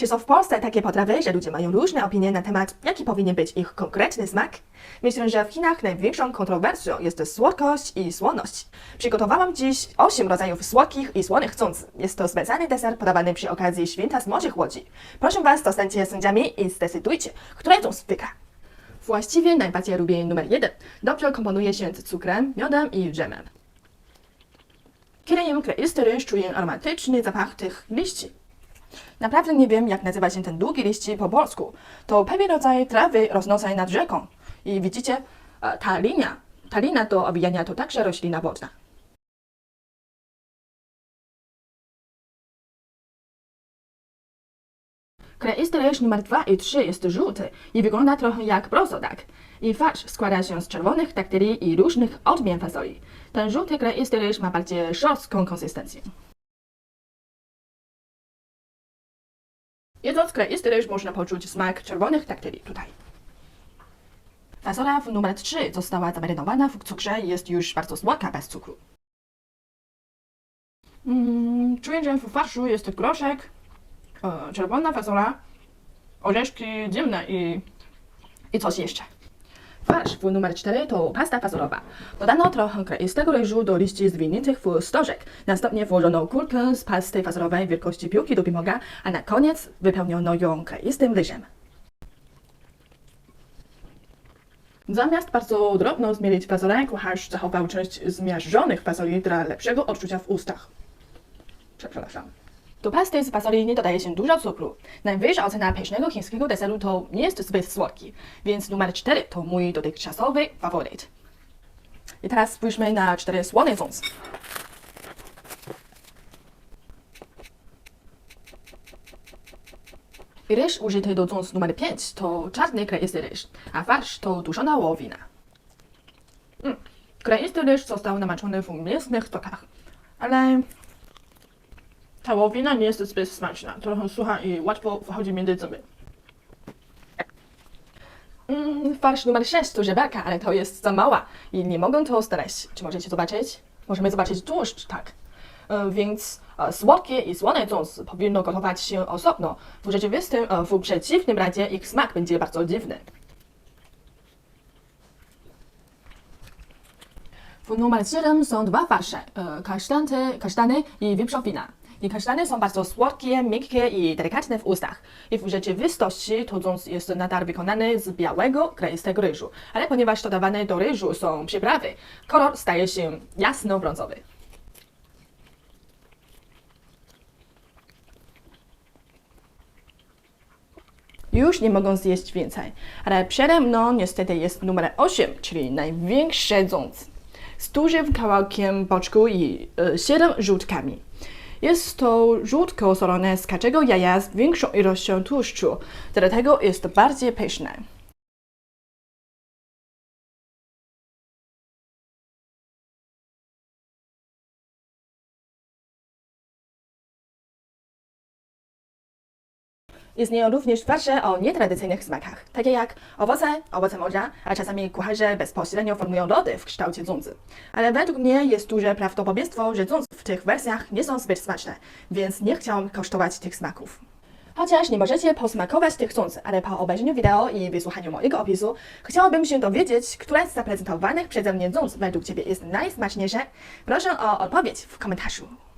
Czy są w Polsce takie potrawy, że ludzie mają różne opinie na temat, jaki powinien być ich konkretny smak? Myślę, że w Chinach największą kontrowersją jest słodkość i słoność. Przygotowałam dziś 8 rodzajów słodkich i słonych cąc. Jest to specjalny deser podawany przy okazji święta Smoczych Łodzi. Proszę Was, zostańcie sędziami i zdecydujcie, które cąc wygra. Właściwie najbardziej lubię numer jeden. Dobrze komponuje się z cukrem, miodem i dżemem. Kiedy jem kleisty ryż, czuję aromatyczny zapach tych liści. Naprawdę nie wiem, jak nazywa się ten długi liści po polsku. To pewien rodzaj trawy rosnącej nad rzeką. I widzicie, e, ta linia, ta linia do obijania to także roślina wodna. Kleisty ryż numer 2 i 3 jest żółty i wygląda trochę jak prosodak. I farsz składa się z czerwonych daktyli i różnych odmian fasoli. Ten żółty kleisty ryż ma bardziej szorstką konsystencję. Jedząc kleisty ryż można poczuć smak czerwonych daktyli tutaj. Fasola w numer 3 została zamarynowana w cukrze i jest już bardzo słodka bez cukru. Mm, czuję, że w farszu jest groszek, e, czerwona fasola, orzeszki dziemne i, i coś jeszcze. Farsz w numer 4 to pasta fasolowa. Dodano trochę kleistego ryżu do liści zwiniętych w stożek. Następnie włożono kulkę z pasty fasolowej wielkości piłki do pimoga, a na koniec wypełniono ją kleistym ryżem. Zamiast bardzo drobno zmielić fasolę, kucharz zachował część zmiażdżonych fasoli dla lepszego odczucia w ustach. Przepraszam. Do pasty z fasoli nie dodaje się dużo cukru. Najwyższa ocena pysznego chińskiego deseru to jest zbyt słodki, więc numer 4 to mój dotychczasowy faworyt. I teraz spójrzmy na cztery słone cąs. Ryż użyty do cąs numer 5 to czarny kleisty ryż, a farsz to duszona wołowina. Mm. Kleisty ryż został namaczony w mięsnych stokach, ale ta wołowina nie jest zbyt smaczna, trochę sucha i łatwo wchodzi między zęby. Mm, farsz numer 6 to żeberka, ale to jest za mała i nie mogę to znaleźć. Czy możecie zobaczyć? Możemy zobaczyć tłuszcz, tak. E, Więc e, słodkie i słone cąs powinno gotować się osobno. W rzeczywistym, e, w przeciwnym razie ich smak będzie bardzo dziwny. W numer 7 są dwa farsze, e, kasztany, kasztany i wieprzowina. Kasztany są bardzo słodkie, miękkie i delikatne w ustach. I w rzeczywistości to cąs jest nadal wykonany z białego, kleistego ryżu. Ale ponieważ dodawane do ryżu są przyprawy, kolor staje się jasno-brązowy. Już nie mogą zjeść więcej, ale przede mną niestety jest numer 8, czyli największy ząc. Z dużym kawałkiem boczku i y, 7 żółtkami. Jest to żółtko solone z kaczego jaja z większą ilością tłuszczu, dlatego jest bardziej pyszne. Istnieją również farsze o nietradycyjnych smakach, takie jak owoce, owoce morza, a czasami kucharze bezpośrednio formują lody w kształcie dzunzy. Ale według mnie jest duże prawdopodobieństwo, że dzunzy w tych wersjach nie są zbyt smaczne, więc nie chciałam kosztować tych smaków. Chociaż nie możecie posmakować tych cąs, ale po obejrzeniu wideo i wysłuchaniu mojego opisu chciałabym się dowiedzieć, które z zaprezentowanych przeze mnie cąs według Ciebie jest najsmaczniejsze. Proszę o odpowiedź w komentarzu.